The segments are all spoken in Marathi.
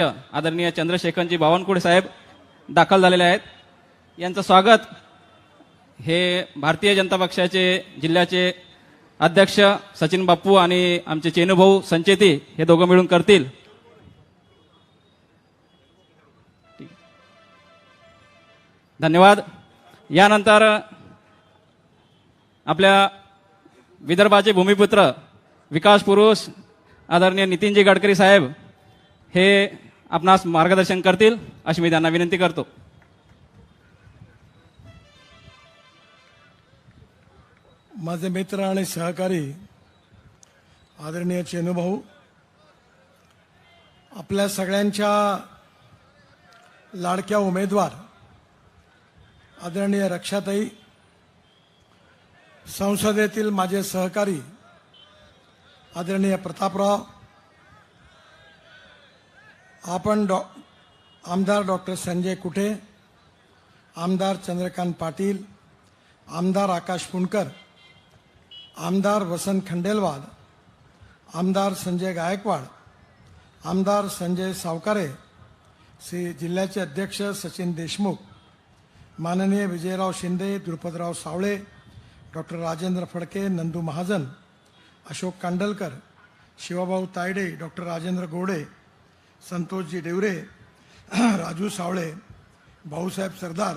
आदरणीय चंद्रशेखरजी बावनकुळे साहेब दाखल झालेले आहेत. यांचं स्वागत हे भारतीय जनता पक्षाचे जिल्ह्याचे अध्यक्ष सचिन बाप्पू आणि आमचे चेनुभाऊ संचेती हे दोघं मिळून करतील. धन्यवाद. यानंतर आपल्या विदर्भाचे भूमिपुत्र विकास पुरुष आदरणीय नितीनजी गडकरी साहेब हे आपणास मार्गदर्शन करतील अशी मी त्यांना विनंती करतो. माझे मित्र आणि सहकारी आदरणीय चेनुभाऊ आपल्या सगळ्यांच्या लाडक्या उमेदवार आदरणीय रक्षाताई संसदेतील माझे सहकारी आदरणीय प्रतापराव आपण डॉ आमदार डॉक्टर संजय कुठे? आमदार चंद्रकांत पाटील. आमदार आकाश पुणकर. आमदार वसंत खंडेलवाल. आमदार संजय गायकवाड. आमदार संजय सावकारे. श्री जिल्ह्याचे अध्यक्ष सचिन देशमुख. माननीय विजयराव शिंदे द्रुपदराव सावळे डॉक्टर राजेंद्र फडके नंदू महाजन अशोक कांडलकर शिवाभाऊ तायडे डॉक्टर राजेंद्र गोडे संतोषजी डेवरे राजू सावळे भाऊसाहेब सरदार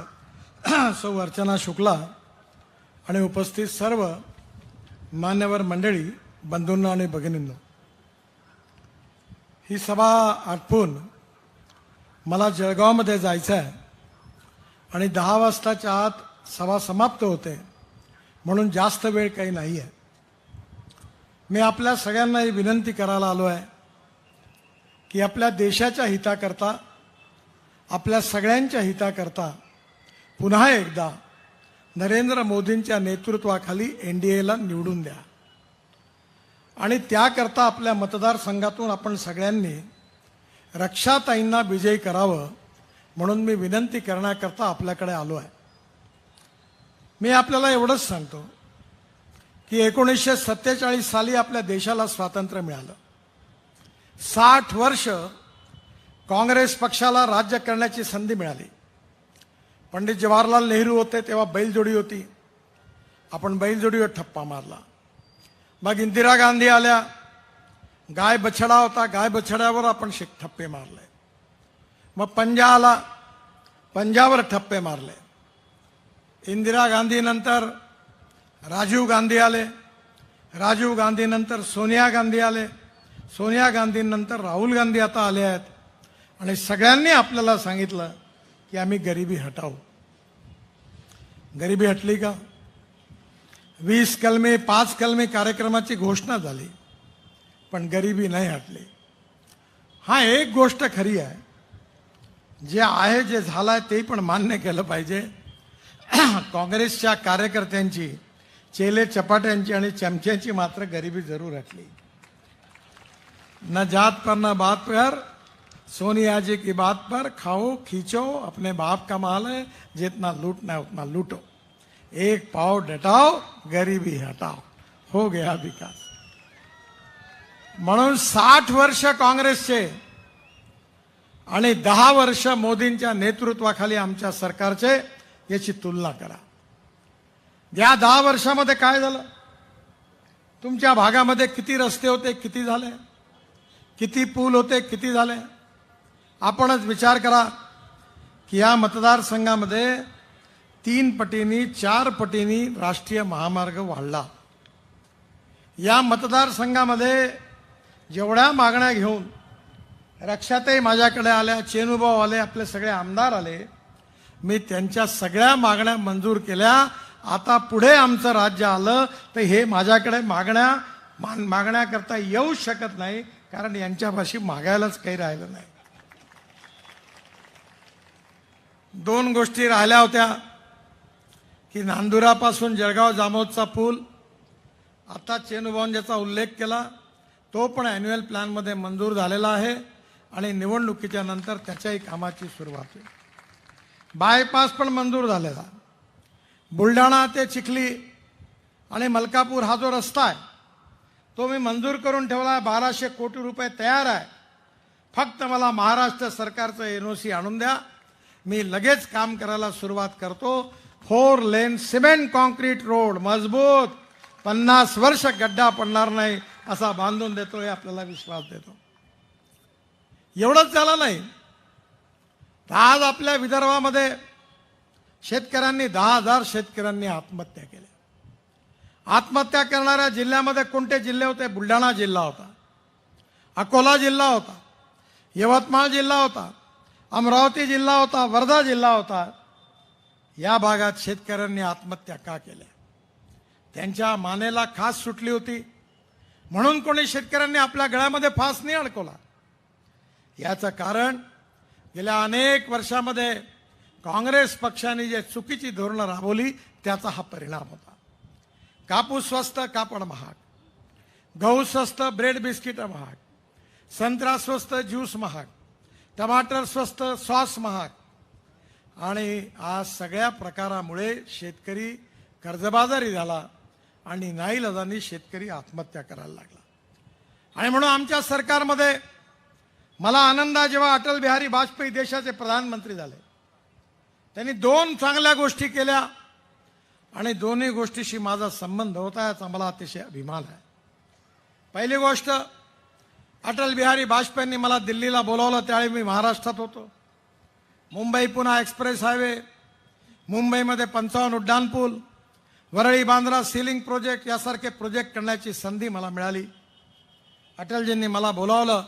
सौ अर्चना शुक्ला आणि उपस्थित सर्व मान्यवर मंडळी बंधूंना आणि भगिनींनो. ही सभा आटपून मला जळगावमध्ये जायचं आहे आणि दहा वाजताच्या आत सभा समाप्त होते म्हणून जास्त वेळ काही नाही आहे मी आपल्या सगळ्यांना ही विनंती करायला आलो आहे की आपल्या देशाच्या हिताकरता आपल्या सगळ्यांच्या हिताकरता पुन्हा एकदा नरेंद्र मोदींच्या नेतृत्वाखाली एन डी एला निवडून द्या. आणि त्याकरता आपल्या मतदारसंघातून आपण सगळ्यांनी रक्षाताईंना विजयी करावं म्हणून मी विनंती करण्याकरता आपल्याकडे आलो आहे. मी आपल्याला एवढंच सांगतो की एकोणीसशे सत्तेचाळीस साली आपल्या देशाला स्वातंत्र्य मिळालं. साठ वर्ष काँग्रेस पक्षाला राज्य करण्याची संधी मिळाली. पंडित जवाहरलाल नेहरू होते तेव्हा बैलजोडी होती. आपण बैलजोडीवर ठप्पा मारला. मग इंदिरा गांधी आल्या. गाय बछडा होता. गाय बछड्यावर आपण शिक ठप्पे मारले. मग पंजा आला. पंजावर ठप्पे मारले. इंदिरा गांधीनंतर राजीव गांधी आले. राजीव गांधीनंतर सोनिया गांधी आले. सोनिया गांधींनंतर राहुल गांधी आता आले आहेत. आणि सगळ्यांनी आपल्याला सांगितलं की आम्ही गरिबी हटावू. गरिबी हटली का? वीस कलमे पाच कलमे कार्यक्रमाची घोषणा झाली पण गरिबी नाही हटली. हा एक गोष्ट खरी आहे. जे आहे जे झालंय ते पण मान्य केलं पाहिजे. काँग्रेसच्या कार्यकर्त्यांची चेले चपाट्यांची आणि चमच्यांची मात्र गरिबी जरूर हटली. न जात पर न बात पर सोनिया जी की बात पर खाओ खींचो अपने बाप का माल है जितना लूटना है उतना लूटो। एक पाव डटाओ गरीबी हटाओ। हो गया विकास। म्हणून साठ वर्ष काँग्रेसचे आणि दहा वर्ष मोदींच्या नेतृत्वाखाली आमच्या सरकारचे याची तुलना करा। या दहा वर्षामध्ये काय झालं? तुमच्या भागामध्ये किती रस्ते होते किती झाले? किती पूल होते किती झाले? आपणच विचार करा की या मतदारसंघामध्ये तीन पटींनी चार पटींनी राष्ट्रीय महामार्ग वाढला. या मतदारसंघामध्ये जेवढ्या मागण्या घेऊन रक्षातही माझ्याकडे आल्या चेनुभाऊ आले आपले सगळे आमदार आले मी त्यांच्या सगळ्या मागण्या मंजूर केल्या. आता पुढे आमचं राज्य आलं तर हे माझ्याकडे मागण्या मान- मागण्याकरता येऊ शकत नाही कारण यांच्यापाशी मागायलाच काही राहिलं नाही. दोन गोष्टी राहिल्या होत्या की नांदुरापासून जळगाव जामोदचा पूल आता चेनुभाऊन ज्याचा उल्लेख केला तो पण अॅन्युअल प्लॅनमध्ये मंजूर झालेला आहे आणि निवडणुकीच्या नंतर त्याच्याही कामाची सुरुवात होईल. बायपास पण मंजूर झालेला. बुलढाणा ते चिखली आणि मलकापूर हा जो रस्ता आहे तो मी मंजूर करून ठेवला आहे. बाराशे कोटी रुपये तयार आहे. फक्त मला महाराष्ट्र सरकारचं एन ओ सी आणून द्या. मी लगेच काम करायला सुरुवात करतो. Four lane cement concrete road मजबूत. पन्नास वर्ष गड्डा पडणार नाही असा बांधून देतो हे आपल्याला विश्वास देतो. एवढंच झालं नाही. आज आपल्या विदर्भामध्ये शेतकऱ्यांनी दहा हजार शेतकऱ्यांनी आत्महत्या केल्या आत्महत्या करणाऱ्या जिल्ह्यामध्ये कोणते जिल्हे होते? बुलढाणा जिल्हा होता. अकोला जिल्हा होता. यवतमाळ जिल्हा होता. अमरावती जिल्हा होता. वर्धा जिल्हा होता. या भागात शेतकऱ्यांनी आत्महत्या का केल्या? त्यांच्या मानेला खास सुटली होती. म्हणून कोणी शेतकऱ्यांनी आपल्या गळ्यामध्ये फास नाही अडकवला. याचं कारण गेल्या अनेक वर्षामध्ये काँग्रेस पक्षाने जे चुकीची धोरणं राबवली त्याचा हा परिणाम होता. कापूस स्वस्त कापड महाग. गहू स्वस्त ब्रेड बिस्किट महाग. संत्रा स्वस्त ज्यूस महाग. टमाटर स्वस्त सॉस महाग. आणि आज सगळ्या प्रकारामुळे शेतकरी कर्जबाजारी झाला आणि नाईलाजांनी शेतकरी आत्महत्या करायला लागला. आणि म्हणून आमच्या सरकारमध्ये मला आनंद आहे जेव्हा अटल बिहारी वाजपेयी देशाचे प्रधानमंत्री झाले. त्यांनी दोन चांगल्या गोष्टी केल्या. आणि दोन्ही गोष्टीशी माझा संबंध होता याचा मला अतिशय अभिमान आहे. पहिली गोष्ट अटल बिहारी वाजपेयींनी मला दिल्लीला बोलावलं त्यावेळी मी महाराष्ट्रात होतो. मुंबई पुन्हा एक्सप्रेस हायवे मुंबईमध्ये पंचावन्न उड्डाणपूल Worli Bandra sea link project यासारखे प्रोजेक्ट करण्याची संधी मला मिळाली. अटलजींनी मला बोलावलं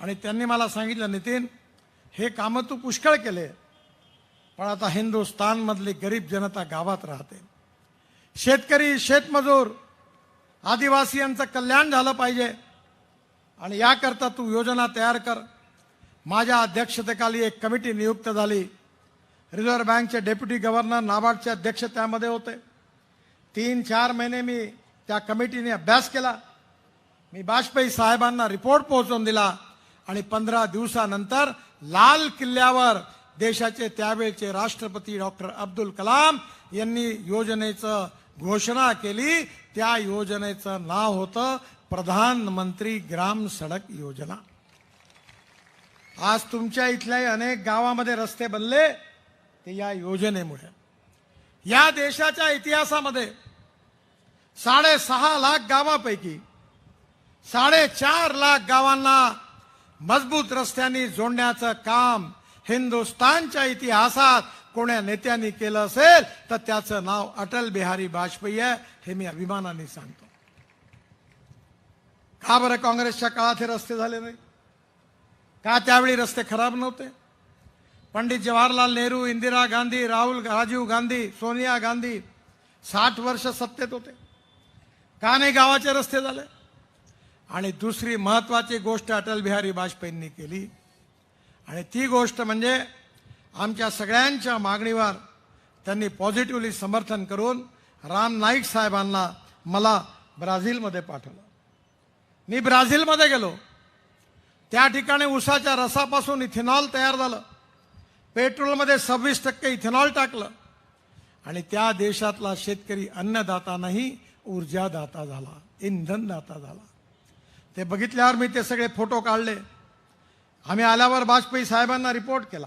आणि त्यांनी मला सांगितलं नितीन हे कामं तू पुष्कळ केले पण आता हिंदुस्थानमधली गरीब जनता गावात राहते. शेतकरी शेतमजूर आदिवासियांचं कल्याण झालं पाहिजे. आणि याकरता तू योजना तयार कर. माझ्या अध्यक्षतेखाली एक कमिटी नियुक्त झाली. रिझर्व्ह बँकचे डेप्युटी गव्हर्नर नाबार्डचे अध्यक्ष त्यामध्ये होते. तीन चार महिने मी त्या कमिटीने अभ्यास केला. मी वाजपेयी साहेबांना रिपोर्ट पोहोचवून दिला. आणि पंधरा दिवसानंतर लाल किल्ल्यावर देशाचे त्यावेळचे राष्ट्रपती डॉक्टर अब्दुल कलाम यांनी योजनेचं घोषणा केली. त्या योजनेचं नाव होतं प्रधानमंत्री ग्राम सडक योजना. आज तुमच्या इथल्याही अनेक गावामध्ये रस्ते बनले ते या योजनेमुळे. या देशाच्या इतिहासामध्ये साडेसहा लाख गावापैकी साडेचार लाख गावांना मजबूत रस्त्यांनी जोडण्याचं काम हिंदुस्थानच्या इतिहासात कोण्या नेत्यांनी केलं असेल तर त्याचं नाव अटल बिहारी वाजपेयी आहे हे मी अभिमानाने सांगतो. का बरं काँग्रेसच्या काळात हे रस्ते झाले नाही? का त्यावेळी रस्ते खराब नव्हते? पंडित जवाहरलाल नेहरू इंदिरा गांधी राहुल राजीव गांधी सोनिया गांधी साठ वर्ष सत्तेत होते. का नाही गावाचे रस्ते झाले? आणि दुसरी महत्वाची गोष्ट अटल बिहारी वाजपेयींनी केली आणि ती गोष्ट म्हणजे आमच्या सगळ्यांच्या मागणीवर त्यांनी पॉझिटिव्हली समर्थन करून राम नाईक साहेबांना मला ब्राझीलमध्ये पाठवलं. मी ब्राझीलमध्ये गेलो. त्या ठिकाणी उसाच्या रसापासून इथेनॉल तयार झालं. पेट्रोलमध्ये सव्वीस टक्के इथेनॉल टाकलं. आणि त्या देशातला शेतकरी अन्नदाता नाही ऊर्जादाता झाला इंधनदाता झाला. ते बघितल्यावर मी ते सगळे फोटो काढले. आम्ही आल्यावर वाजपेयी साहेबांना रिपोर्ट केला.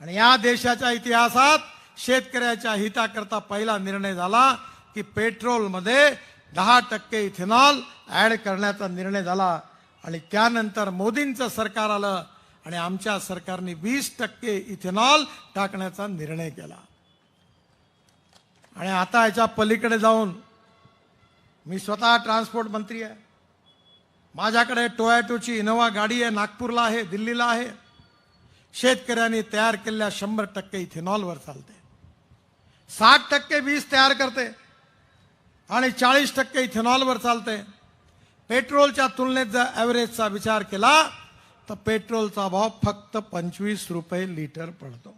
आणि या देशाच्या इतिहासात शेतकऱ्याच्या हिताकरता पहिला निर्णय झाला की पेट्रोलमध्ये दहा टक्के इथेनॉल ॲड करण्याचा निर्णय झाला. आणि त्यानंतर मोदींचं सरकार आलं आणि आमच्या सरकारने वीस टक्के इथेनॉल टाकण्याचा निर्णय केला. आणि आता याच्या पलीकडे जाऊन मी स्वतः ट्रान्सपोर्ट मंत्री आहे. माझ्याकडे टोयॅटोची इनोवा गाडी आहे नागपूरला आहे दिल्लीला आहे. शेतकऱ्यांनी तयार केलेल्या शंभर टक्के इथेनॉलवर चालते. साठ टक्के वीज तयार करते आणि चाळीस टक्के इथेनॉलवर चालते. पेट्रोलच्या तुलनेत जर ॲव्हरेजचा विचार केला तर पेट्रोलचा भाव फक्त पंचवीस रुपये लिटर पडतो.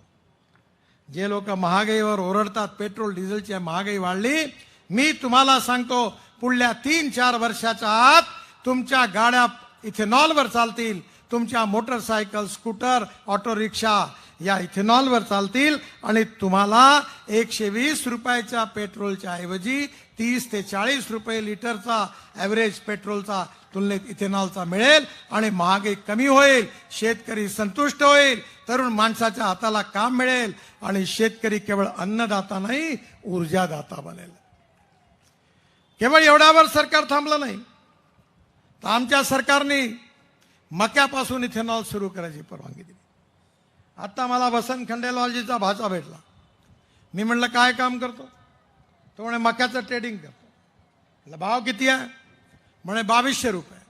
जे लोक महागाईवर ओरडतात पेट्रोल डिझेलची महागाई वाढली मी तुम्हाला सांगतो पुढल्या तीन चार वर्षाच्या आत तुमच्या गाड्या इथेनॉलवर चालतील. तुमच्या मोटरसायकल स्कूटर ऑटो रिक्षा या इथेनॉलवर चालतील. आणि तुम्हाला एकशे वीस रुपयाच्या पेट्रोलच्या ऐवजी तीस ते चाळीस रुपये लिटरचा ॲव्हरेज पेट्रोलचा तुलनेत इथेनॉलचा मिळेल. आणि महागाई कमी होईल शेतकरी संतुष्ट होईल तरुण माणसाच्या हाताला काम मिळेल. आणि शेतकरी केवळ अन्नदाता नाही ऊर्जादाता बनेल. केवळ एवढ्यावर सरकार थांबलं नाही. तर आमच्या सरकारने मक्यापासून इथेनॉल सुरू करायची परवानगी दिली. आत्ता मला वसंत खंडेलवालजीचा भाचा भेटला. मी म्हणलं काय काम करतो? तो म्हणे मक्याचं ट्रेडिंग करतो. म्हटलं भाव किती आहे? म्हणे बावीसशे रुपये.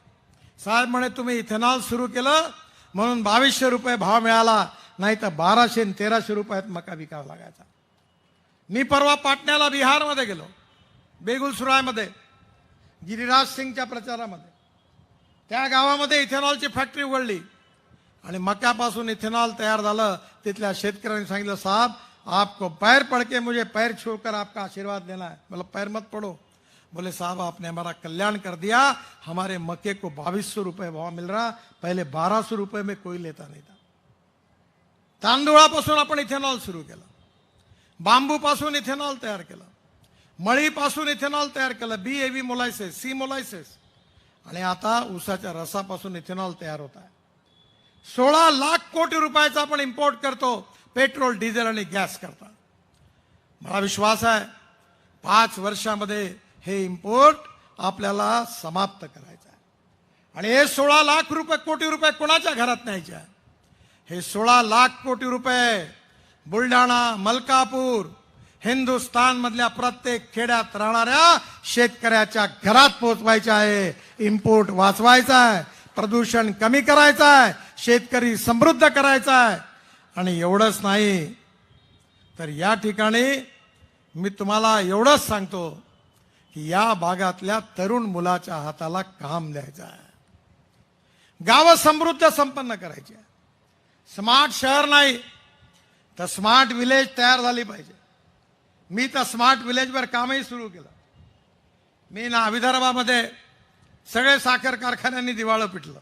साहेब म्हणे तुम्ही इथेनॉल सुरू केलं म्हणून बावीसशे रुपये भाव मिळाला नाही तर बाराशे आणि तेराशे रुपयात मका विकावा लागायचा. मी परवा पाटण्याला बिहारमध्ये गेलो बेगुलसुरायमध्ये गिरिराज सिंगच्या प्रचारामध्ये. त्या गावामध्ये इथेनॉलची फॅक्टरी उघडली. आणि मक्यापासून इथेनॉल तयार झालं. तिथल्या शेतकऱ्यांनी सांगितलं साहब आपको पैर पडके मुझे पैर छूकर आपका आशीर्वाद देना है. मतलब पैर मत पड़ो. बोले साहब आपने हमारा कल्याण कर दिया। हमारे मक्के को बाईस सौ रुपये भाव मिल रहा पहले बारह सौ रुपये में कोई लेता नहीं था. तांदूळापासून आपण इथेनॉल सुरू केलं. बांबूपासून इथेनॉल तयार केलं. मळीपासून इथेनॉल तयार केलं. B heavy molasses C molasses आणि आता ऊसाच्या रसापासून इथेनॉल तयार होत आहे. सोळा लाख कोटी रुपयाचा आपण इम्पोर्ट करतो पेट्रोल डिझेल आणि गॅस करता. मला विश्वास आहे पाच वर्षामध्ये हे इम्पोर्ट आपल्याला समाप्त करायचं आहे. आणि हे सोळा लाख रुपये कोटी रुपये कोणाच्या घरात न्यायचे आहे? हे सोळा लाख कोटी रुपये बुलढाणा मलकापूर हिंदुस्थानमधल्या प्रत्येक खेड्यात राहणाऱ्या शेतकऱ्याच्या घरात पोहोचवायचे आहे. इम्पोर्ट वाचवायचा आहे. प्रदूषण कमी करायचं आहे. शेतकरी समृद्ध करायचा आहे. आणि एवढंच नाही तर या ठिकाणी मी तुम्हाला एवढंच सांगतो की या भागातल्या तरुण मुलाच्या हाताला काम द्यायचं आहे. गावं समृद्ध संपन्न करायची आहे. स्मार्ट शहर नाही तर स्मार्ट विलेज तयार झाली पाहिजे. मी तर स्मार्ट विलेजवर कामही सुरू केलं. मी ना विदर्भामध्ये सगळे साखर कारखान्यांनी दिवाळं पिटलं.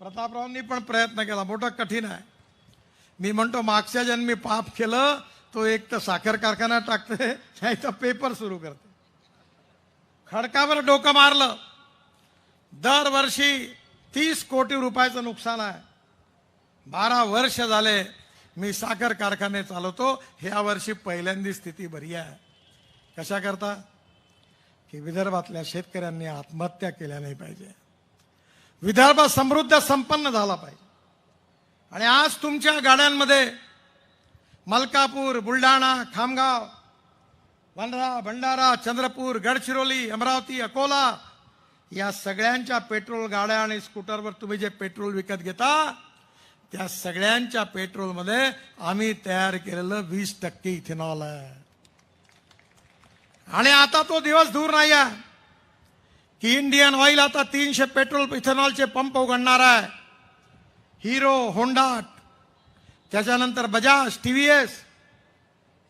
प्रतापरावांनी पण प्रयत्न केला मोठं कठीण आहे. मी म्हणतो मागच्या जन्मी पाप केलं तो एक तर साखर कारखाना टाकते नाही तर पेपर सुरू करते खडकावर डोकं मारलं. दरवर्षी तीस कोटी रुपयाचं नुकसान आहे. बारा वर्ष झाले मी साखर कारखाने चालवतो ह्या वर्षी पहिल्यांदी स्थिती बरी आहे. कशा करता? की विदर्भातल्या शेतकऱ्यांनी आत्महत्या केल्या नाही पाहिजे. विदर्भ समृद्ध संपन्न झाला पाहिजे. आणि आज तुमच्या गाड्यांमध्ये मलकापूर बुलढाणा खामगाव वनरा भंडारा चंद्रपूर गडचिरोली अमरावती अकोला या सगळ्यांच्या पेट्रोल गाड्या आणि स्कूटरवर तुम्ही जे पेट्रोल विकत घेता त्या सगळ्यांच्या पेट्रोलमध्ये आम्ही तयार केलेलं वीस टक्के इथेनॉल आहे. आणि आता तो दिवस दूर नाही आहे की इंडियन ऑइल आता तीनशे पेट्रोल इथेनॉलचे पंप उघडणार आहे. हिरो होंडा त्याच्यानंतर बजाज टी व्ही एस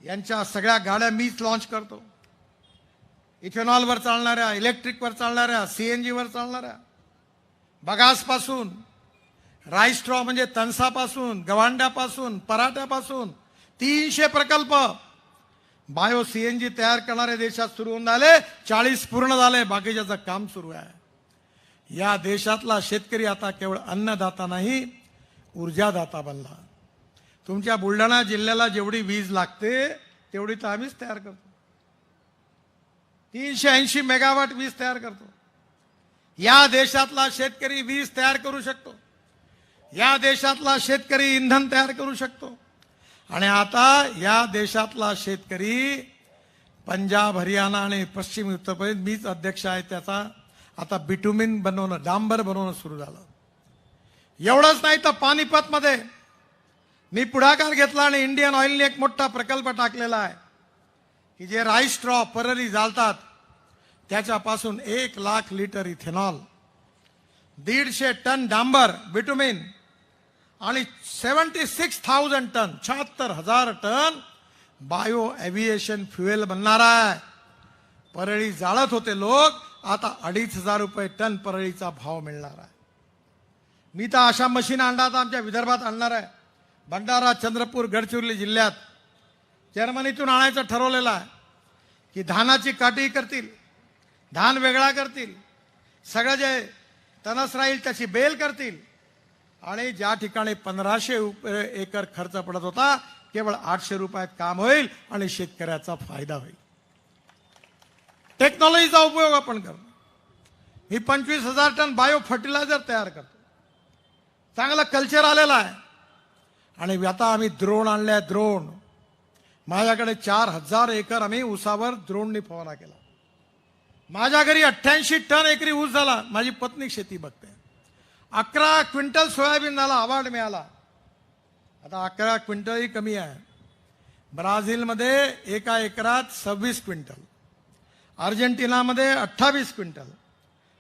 यांच्या सगळ्या गाड्या मीच लॉन्च करतो. इथेनॉलवर चालणाऱ्या इलेक्ट्रिकवर चालणाऱ्या सी एन जीवर चालणाऱ्या. बगासपासून राईस्ट्रॉ म्हणजे तणसापासून गवांड्यापासून पराठ्यापासून. तीनशे प्रकल्प. बायो सीएनजी तयार करणारे देशात सुरू होऊन झाले चाळीस पूर्ण झाले बाकीच्याचं काम सुरू आहे. या देशातला शेतकरी आता केवळ अन्नदाता नाही ऊर्जादाता बनला. तुमच्या बुलढाणा जिल्ह्याला जेवढी वीज लागते तेवढी तर आम्हीच तयार करतो. तीनशे ऐंशी मेगावॅट वीज तयार करतो. या देशातला शेतकरी वीज तयार करू शकतो. या देशातला शेतकरी इंधन तयार करू शकतो. आणि आता या देशातला शेतकरी पंजाब हरियाणा आणि पश्चिम उत्तर प्रदेश मीच अध्यक्ष आहे त्याचा आता बिटुमिन बनवणं डांबर बनवणं सुरू झालं. एवढंच नाही तर पानिपतमध्ये मी पुढाकार घेतला आणि इंडियन ऑइलने एक मोठा प्रकल्प टाकलेला आहे. की जे राईस स्ट्रॉ पररी जाळतात त्याच्यापासून एक लाख लिटर इथेनॉल दीडशे टन डांबर बिटुमिन आणि सेवन्टी सिक्स थाउजंड टन शहात्तर हजार टन बायो एव्हिएशन फ्युएल बनणार आहे. परळी जाळत होते लोक आता अडीच हजार रुपये टन परळीचा भाव मिळणार आहे. मी तर अशा मशीन आणणार आमच्या विदर्भात आणणार आहे. भंडारा चंद्रपूर गडचिरोली जिल्ह्यात जर्मनीतून आणायचं ठरवलेलं आहे की धानाची काटी करतील धान वेगळा करतील सगळं जे तनस राहील त्याची बेल करतील आणि ज्या ठिकाणी पंधराशे एकर खर्च पडत होता केवळ आठशे रुपयात काम होईल आणि शेतकऱ्याचा फायदा होईल. टेक्नॉलॉजीचा उपयोग आपण करू मी पंचवीस हजार टन बायो फर्टिलायझर तयार करतो. चांगलं कल्चर आलेला आहे. आणि आता आम्ही द्रोण आणले द्रोण माझ्याकडे चार हजार एकर आम्ही ऊसावर द्रोणनी फवारा केला. माझ्या घरी अठ्ठ्याऐंशी टन एकरी ऊस झाला. माझी पत्नी शेती बघते. अकरा क्विंटल सोयाबीन झाला अवॉर्ड मिळाला. आता अकरा क्विंटलही कमी आहे. ब्राझीलमध्ये एका एकरात सव्वीस क्विंटल. अर्जेंटिनामध्ये अठ्ठावीस क्विंटल.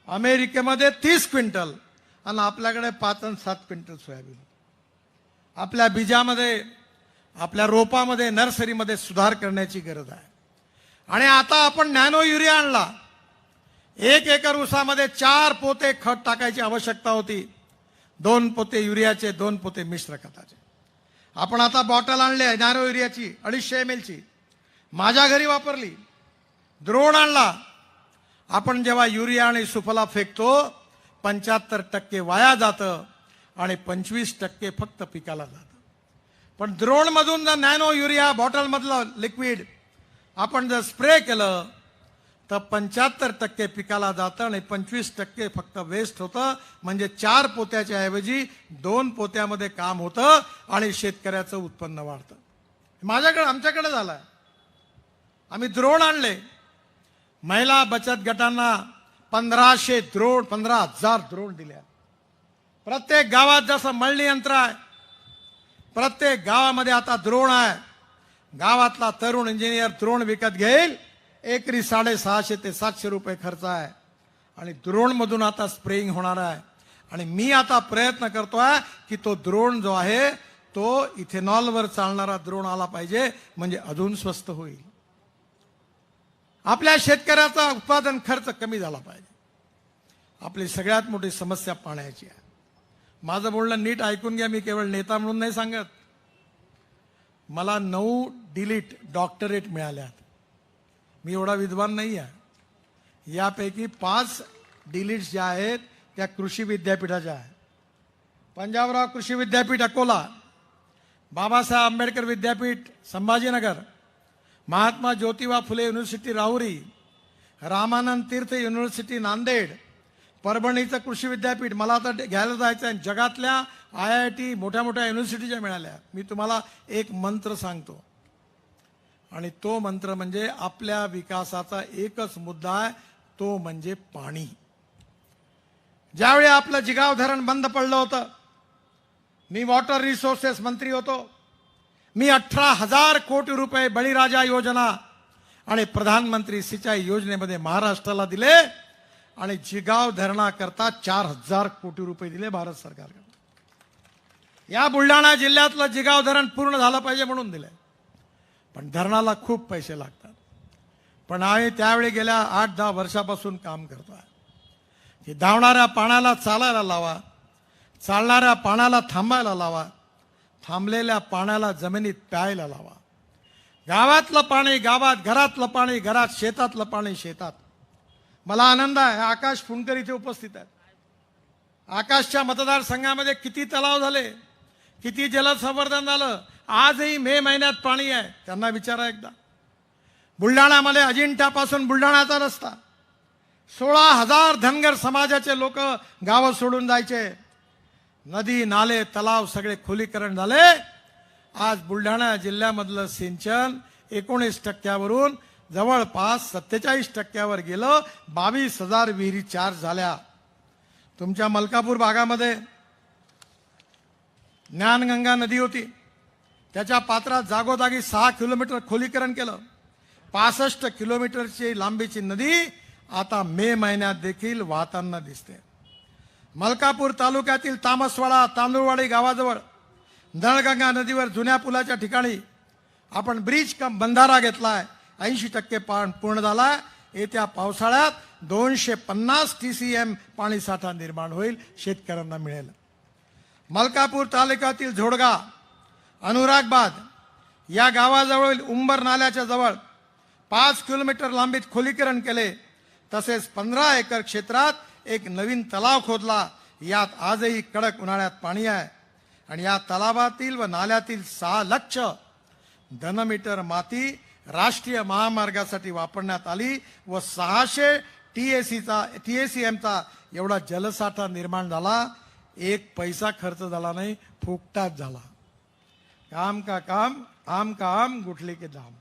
अमेरिकेमध्ये तीस क्विंटल. आणि आपल्याकडे पाच आणि सात क्विंटल सोयाबीन. आपल्या बीजामध्ये आपल्या रोपामध्ये नर्सरीमध्ये सुधार करण्याची गरज आहे. आणि आता आपण नॅनो युरिया आणला. एक एकर ऊसामध्ये चार पोते खत टाकायची आवश्यकता होती. दोन पोते युरियाचे दोन पोते मिश्र खताचे. आपण आता बॉटल आणले नॅरो नॅनो युरियाची अडीचशे एम एलची माझ्या घरी वापरली. द्रोण आणला. आपण जेव्हा युरिया आणि सुफला फेकतो पंच्याहत्तर टक्के वाया जातं आणि पंचवीस टक्के फक्त पिकाला जातं. पण द्रोणमधून जर नॅनो युरिया बॉटलमधलं लिक्विड आपण जर स्प्रे केलं तर पंच्याहत्तर टक्के पिकाला जातं आणि पंचवीस टक्के फक्त वेस्ट होतं. म्हणजे चार पोत्याच्या ऐवजी दोन पोत्यामध्ये काम होतं आणि शेतकऱ्याचं उत्पन्न वाढतं. माझ्याकडे आमच्याकडे झालं आम्ही द्रोण आणले. महिला बचत गटांना पंधराशे द्रोण पंधरा हजार द्रोण दिल्या प्रत्येक गावात जसं मळणी यंत्र आहे प्रत्येक गावामध्ये आता द्रोण आहे. गावातला तरुण इंजिनियर द्रोण विकत घेईल. एकरी साडेसहाशे ते सातशे रुपये खर्च आहे. आणि द्रोणमधून आता स्प्रेइंग होणार आहे. आणि मी आता प्रयत्न करतोय की तो द्रोण जो आहे तो इथेनॉलवर चालणारा द्रोण आला पाहिजे म्हणजे अजून स्वस्त होईल. आपल्या शेतकऱ्याचा उत्पादन खर्च कमी झाला पाहिजे. आपली सगळ्यात मोठी समस्या पाण्याची आहे. माझं बोलणं नीट ऐकून घ्या मी केवळ नेता म्हणून नाही सांगत. मला नऊ डिलीट डॉक्टरेट मिळाल्यात. मी एवढा विद्वान नाही आहे यापैकी पाच डिलीट्स ज्या आहेत त्या कृषी विद्यापीठाच्या आहेत. पंजाबराव कृषी विद्यापीठ अकोला बाबासाहेब आंबेडकर विद्यापीठ संभाजीनगर महात्मा ज्योतिबा फुले युनिव्हर्सिटी राहुरी रामानंद तीर्थ युनिव्हर्सिटी नांदेड परभणीचं कृषी विद्यापीठ मला आता घ्यायला जायचं आहे जगातल्या आय आय टी मोठ्या मोठ्या युनिव्हर्सिटीच्या मिळाल्या. मी तुम्हाला एक मंत्र सांगतो. आणि तो मंत्र म्हणजे आपल्या विकासाचा एकच मुद्दा आहे तो म्हणजे पाणी. ज्यावेळी आपलं जिगाव धरण बंद पडलं होतं मी वॉटर रिसोर्सेस मंत्री होतो मी अठरा हजार कोटी रुपये बळीराजा योजना आणि प्रधानमंत्री सिंचाई योजनेमध्ये महाराष्ट्राला दिले आणि जिगाव धरणाकरता चार हजार कोटी रुपये दिले भारत सरकारकडे या बुलढाणा जिल्ह्यातलं जिगाव धरण पूर्ण झालं पाहिजे म्हणून दिलंय. पण धरणाला खूप पैसे लागतात. पण आम्ही त्यावेळी गेल्या आठ दहा वर्षापासून काम करतोय. की धावणाऱ्या पाण्याला चालायला लावा चालणाऱ्या पाण्याला थांबायला लावा थांबलेल्या पाण्याला जमिनीत प्यायला लावा. गावातलं पाणी गावात घरातलं पाणी घरात शेतातलं पाणी शेतात. मला आनंद आहे आकाश फुंडकर इथे उपस्थित आहेत. आकाशच्या मतदारसंघामध्ये किती तलाव झाले किती जलसंवर्धन झालं आजही मे महिन्यात पाणी आहे. त्यांना विचारा एकदा. बुलढाण्यामध्ये अजिंठ्यापासून बुलढाण्याचा रस्ता. सोळा हजार धनगर समाजाचे लोक गावं सोडून जायचे. नदी नाले तलाव सगळे खोलीकरण झाले. आज बुलढाणा जिल्ह्यामधलं सिंचन एकोणीस टक्क्यावरून जवळपास सत्तेचाळीस टक्क्यावर गेलं. बावीस हजार विहिरी चार्ज झाल्या. तुमच्या मलकापूर भागामध्ये ज्ञानगंगा नदी होती. त्याच्या पात्रात जागोजागी सहा किलोमीटर खोलीकरण केलं. पासष्ट किलोमीटरची लांबीची नदी आता मे महिन्यात देखील वाहताना दिसते. मलकापूर तालुक्यातील तामसवाडा तांदूळवाडी गावाजवळ नळगंगा नदीवर जुन्या पुलाच्या ठिकाणी आपण ब्रिज कम बंधारा घेतलाय. ऐंशी टक्के पाण पूर्ण झालाय. येत्या पावसाळ्यात दोनशे पन्नास टी सी एम पाणीसाठा निर्माण होईल शेतकऱ्यांना मिळेल. मलकापूर तालुक्यातील झोडगा अनुरागबाद या गावाजवळील उंबर नाल्याच्या जवळ पाच किलोमीटर लांबीत खोलीकरण केले. तसेच पंधरा एकर क्षेत्रात एक नवीन तलाव खोदला. यात आजही कडक उन्हाळ्यात पाणी आहे. आणि या तलावातील व नाल्यातील सहा लक्ष धनमीटर माती राष्ट्रीय महामार्गासाठी वापरण्यात आली व सहाशे टी ए सीचा टी ए सी एमचा एवढा जलसाठा निर्माण झाला. एक पैसा खर्च झाला नाही फुकटाच झाला. काम का काम आम का आम गुठली के दाम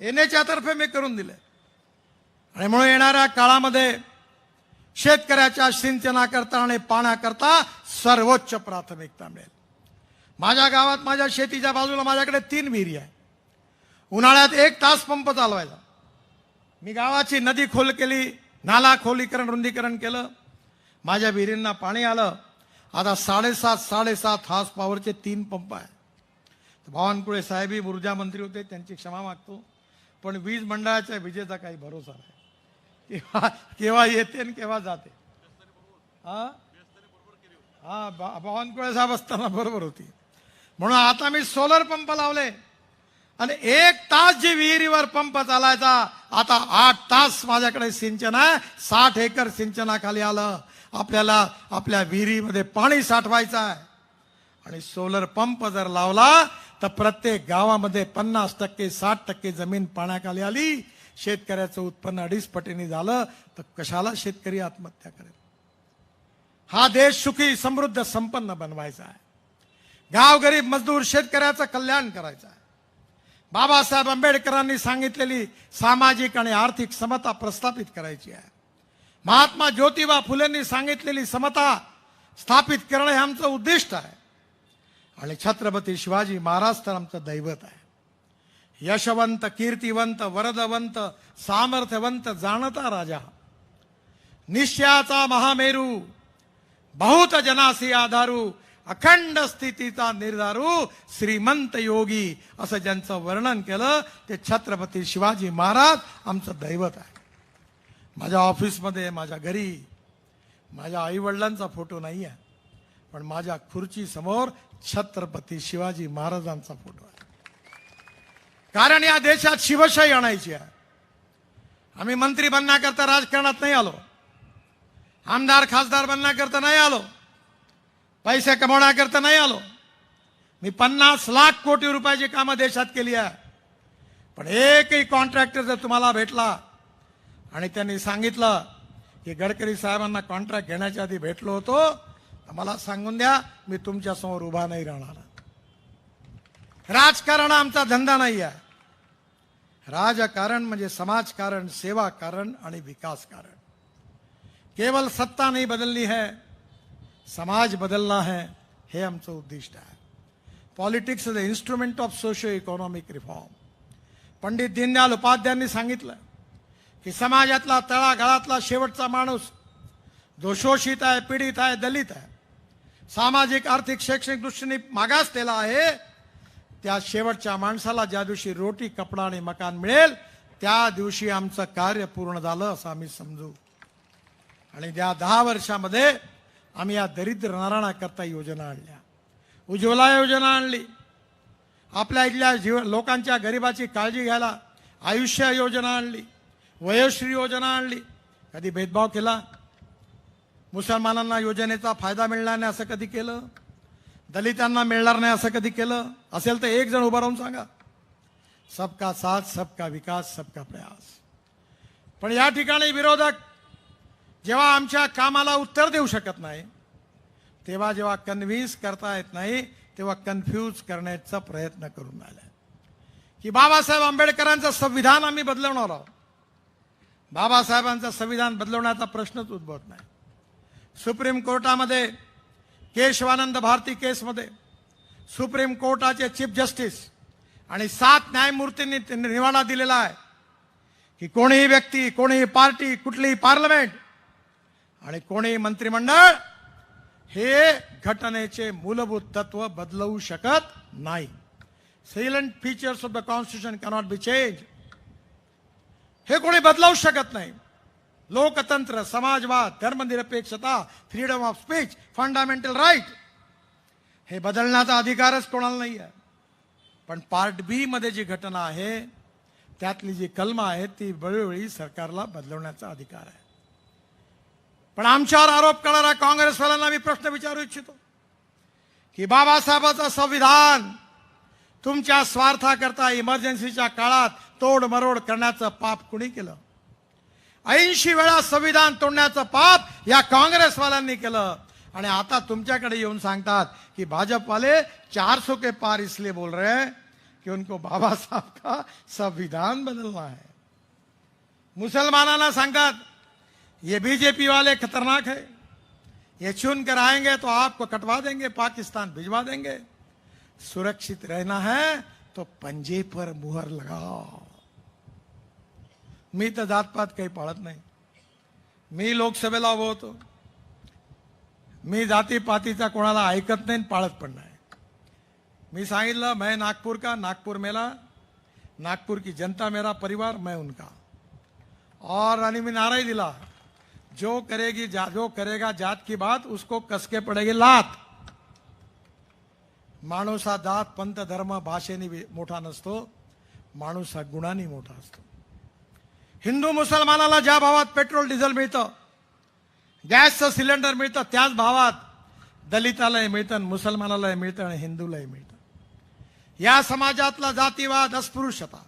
येण्याच्या तर्फे मी करून दिले. आणि म्हणून येणाऱ्या काळामध्ये शेतकऱ्याच्या सिंचनाकरता आणि पाण्याकरता सर्वोच्च प्राथमिकता मिळेल. माझ्या गावात माझ्या शेतीच्या बाजूला माझ्याकडे तीन विहिरी आहे. उन्हाळ्यात एक तास पंप चालवायचा. मी गावाची नदी खोल केली नाला खोलीकरण रुंदीकरण केलं. माझ्या विहिरींना पाणी आलं. आता साडेसात साडेसात हास पॉवरचे तीन पंप आहे बावनकुळे साहेबही ऊर्जा मंत्री होते त्यांची क्षमा मागतो. पण वीज मंडळाच्या विजेचा काही भरोसा नाही. केव्हा केव्हा येते आणि केव्हा जाते. हा? हा बा- बावनकुळे साहेब असताना बरोबर होती. म्हणून आता मी सोलर पंप लावले. आणि एक तास जी विहिरीवर पंप चालायचा आता आठ तास माझ्याकडे सिंचन आहे. साठ एकर सिंचनाखाली आलं. आपल्याला आपल्या विहिरीमध्ये पाणी साठवायचं आहे. आणि सोलर पंप जर लावला तर प्रत्येक गावामध्ये पन्नास टक्के साठ टक्के जमीन पाण्याखाली आली. शेतकऱ्याचं उत्पन्न अडीच पटीने झालं. तर कशाला शेतकरी आत्महत्या करेल? हा देश सुखी समृद्ध संपन्न बनवायचा आहे. गाव गरीब मजदूर शेतकऱ्याचं कल्याण करायचं आहे. बाबासाहेब आंबेडकरांनी सांगितलेली सामाजिक आणि आर्थिक समता प्रस्थापित करायची आहे. महात्मा ज्योतिबा फुलेंनी सांगितलेली समता स्थापित करणं हे आमचं उद्दिष्ट आहे. आणि छत्रपती शिवाजी महाराज तर आमचं दैवत आहे. यशवंत कीर्तिवंत वरदवंत सामर्थ्यवंत जाणता राजा. निश्चयाचा महामेरू बहुत जनासी आधारू अखंड स्थितीचा निर्धारू श्रीमंत योगी असं ज्यांचं वर्णन केलं ते छत्रपती शिवाजी महाराज आमचं दैवत आहे. माझ्या ऑफिसमध्ये माझ्या घरी माझ्या आईवडिलांचा फोटो नाही आहे पण माझ्या खुर्ची समोर छत्रपती शिवाजी महाराजांचा फोटो आहे. कारण या देशात शिवशाही आणायची आहे. आम्ही मंत्री बनण्याकरता राजकारणात नाही आलो. आमदार खासदार बनण्याकरता नाही आलो. पैसे कमवण्याकरता नाही आलो. मी पन्नास लाख कोटी रुपयाची कामं देशात केली आहे. पण एकही कॉन्ट्रॅक्टर जर तुम्हाला भेटला आणि त्यांनी सांगितलं की गडकरी साहेबांना कॉन्ट्रॅक्ट घेण्याच्या आधी भेटलो होतो मला सांगून द्या मी तुमच्यासमोर उभा नाही राहणार. राजकारण आमचा धंदा नाही आहे. राजकारण म्हणजे समाजकारण सेवा कारण आणि विकास कारण केवल सत्ता नाही बदलली है समाज बदलना है हे आमचं उद्दिष्ट आहे. Politics is the instrument of socio economic reform Pandit Deendayal उपाध्यायांनी सांगितलं की समाजातला तळागाळातला शेवटचा माणूस जो शोषित आहे पीडित आहे दलित आहे सामाजिक आर्थिक शैक्षणिक दृष्टीने मागासलेला आहे. त्या शेवटच्या माणसाला ज्या दिवशी रोटी कपडा आणि मकान मिळेल त्या दिवशी आमचं कार्य पूर्ण झालं असं आम्ही समजू. आणि त्या दहा वर्षामध्ये आम्ही या दरिद्र नारायणाकरता योजना आणल्या. उज्ज्वला योजना आणली. आपल्या इथल्या जीव लोकांच्या गरिबाची काळजी घ्यायला आयुष्य योजना आणली. वयोश्री योजना आणली. कधी भेदभाव केला? मुसलमानांना योजनेचा फायदा मिळणार नाही असं कधी केलं? दलितांना मिळणार नाही असं कधी केलं? असेल तर एक जण उभा राहून सांगा. सबका साथ सबका विकास सबका प्रयास. पण या ठिकाणी विरोधक जेव्हा आमच्या कामाला उत्तर देऊ शकत नाही तेव्हा जेव्हा कन्व्हिन्स करता येत नाही तेव्हा कन्फ्यूज करण्याचा प्रयत्न करून आला की बाबासाहेब आंबेडकरांचं संविधान आम्ही बदलवणार आहोत. बाबासाहेबांचं संविधान बदलवण्याचा प्रश्नच उद्भवत नाही. सुप्रीम कोर्टामध्ये केशवानंद भारती केसमध्ये. सुप्रीम कोर्टाचे चीफ जस्टिस आणि सात न्यायमूर्तींनी निवाडा दिलेला आहे. की कोणीही व्यक्ती कोणीही पार्टी कुठलीही पार्लमेंट आणि कोणीही मंत्रिमंडळ हे घटनेचे मूलभूत तत्व बदलवू शकत नाही. Salient features of the constitution cannot be change हे कोणी बदलवू शकत नाही. लोकतंत्र समाजवाद धर्मनिरपेक्षता freedom of speech fundamental right हे बदलण्याचा अधिकारच कोणाला नाही आहे पण पार्ट बी मध्ये जी घटना आहे त्यातली जी कलमं आहे ती वेळोवेळी सरकारला बदलवण्याचा अधिकार आहे पण आमच्यावर आरोप करणाऱ्या काँग्रेसवाल्यांना मी प्रश्न विचारू इच्छितो की बाबासाहेबांचं संविधान तुमच्या स्वार्थाकरता इमर्जन्सीच्या काळात तोडमरोड करण्याचं पाप कुणी केलं ऐंशी वेळा संविधान तोडण्याचं पाप या काँग्रेसवाल्यांनी केलं. आणि आता तुमच्याकडे येऊन सांगतात की भाजपवाले चार सौ के पार इसलिए बोल रहे हैं कि उनको बाबा साहब का संविधान बदलना है. मुसलमानांना सांगतात ये बीजेपी वाले खतरनाक है। ये चुन कर आएंगे तो आपको कटवा देंगे पाकिस्तान भिजवा देंगे। सुरक्षित रहना है तो पंजे पर मुहर लगाओ। मी तर जातपात काही पाळत नाही. मी लोकसभेला उभं होतो. मी जातीपातीचा कोणाला ऐकत नाही पाळत पण नाही. मी सांगितलं मैं नागपूर का? नागपूर मेला. नागपूर की जनता मेरा परिवार मैं उनका. और आणि मी नाराय दिला. जो करेगी जा, जो करेगा जात की बात उसको कसके पडेगी लात? माणूस हा जात पंथ धर्म भाषेने मोठा नसतो. माणूस हा गुणांनी मोठा असतो. हिंदू मुसलमानाला ज्या भावात पेट्रोल डिझेल मिळतं गॅसचं सिलेंडर मिळतं त्याच भावात दलितालाही मिळतं मुसलमानालाही मिळतं आणि हिंदूलाही मिळतं. या समाजातला जातीवाद अस्पृश्यता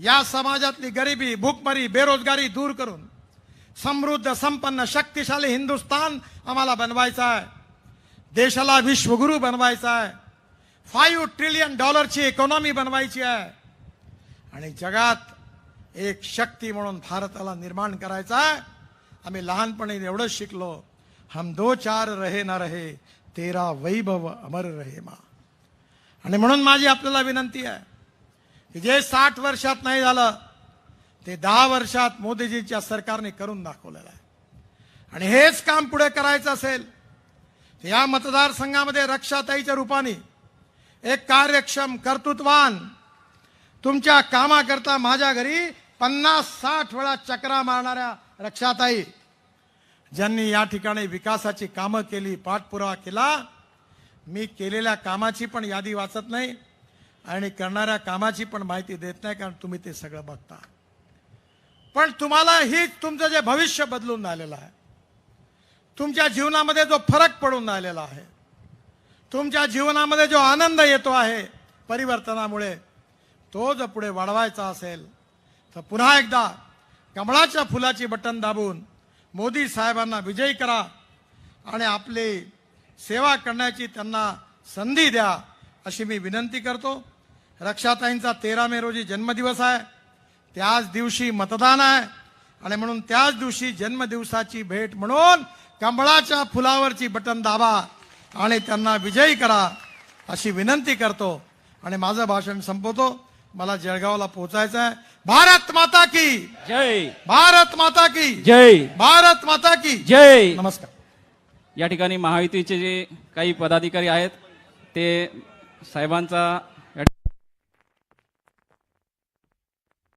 या समाजातली गरिबी भूकमरी बेरोजगारी दूर करून समृद्ध संपन्न शक्तिशाली हिंदुस्तान आम्हाला बनवायचा आहे. देशाला विश्वगुरू बनवायचा आहे. फाईव्ह ट्रिलियन डॉलरची इकॉनॉमी बनवायची आहे. आणि जगात एक शक्ती म्हणून भारताला निर्माण करायचा आहे. आम्ही लहानपणी एवढंच शिकलो हम दो चार रहे ना रहे तेरा वैभव अमर रहे मा. आणि म्हणून माझी आपल्याला विनंती आहे की जे साठ वर्षात नाही झालं ते दहा वर्षात मोदीजीच्या सरकारने करून दाखवलेलं आहे. आणि हेच काम पुढे करायचं असेल तर या मतदारसंघामध्ये रक्षाताईच्या रूपाने एक कार्यक्षम कर्तृत्वान तुमच्या कामाकरता माझ्या घरी पन्नास साठ वेळा चक्रा मारणाऱ्या रक्षाताई ज्यांनी या ठिकाणी विकासाची कामं केली पाठपुरावा केला मी केलेल्या कामाची पण यादी वाचत नाही आणि करणाऱ्या कामाची पण माहिती देत नाही कारण तुम्ही ते सगळं बघता. पण तुम्हाला ही तुमचं जे भविष्य बदलून राहिलेलं आहे तुमच्या जीवनामध्ये जो फरक पडून राहिलेला आहे तुमच्या जीवनामध्ये जो आनंद येतो आहे परिवर्तनामुळे तो जर पुढे वाढवायचा असेल. तर पुन्हा एकदा कमळाच्या फुलाची बटन दाबून मोदी साहेबांना विजयी करा आणि आपली सेवा करण्याची त्यांना संधी द्या अशी मी विनंती करतो. रक्षाताईंचा तेरा मे रोजी जन्मदिवस आहे. त्याच दिवशी मतदान आहे. आणि म्हणून त्याच दिवशी जन्मदिवसाची भेट म्हणून कमळाच्या फुलावरची बटन दाबा आणि त्यांना विजयी करा अशी विनंती करतो. आणि माझं भाषण संपवतो. मला जळगावला पोहोचायचं आहे. भारत माता की. जय. भारत माता की. जय. भारत माता की. जय. नमस्कार. या ठिकाणी महायुतीचे जे काही पदाधिकारी आहेत ते साहेबांचा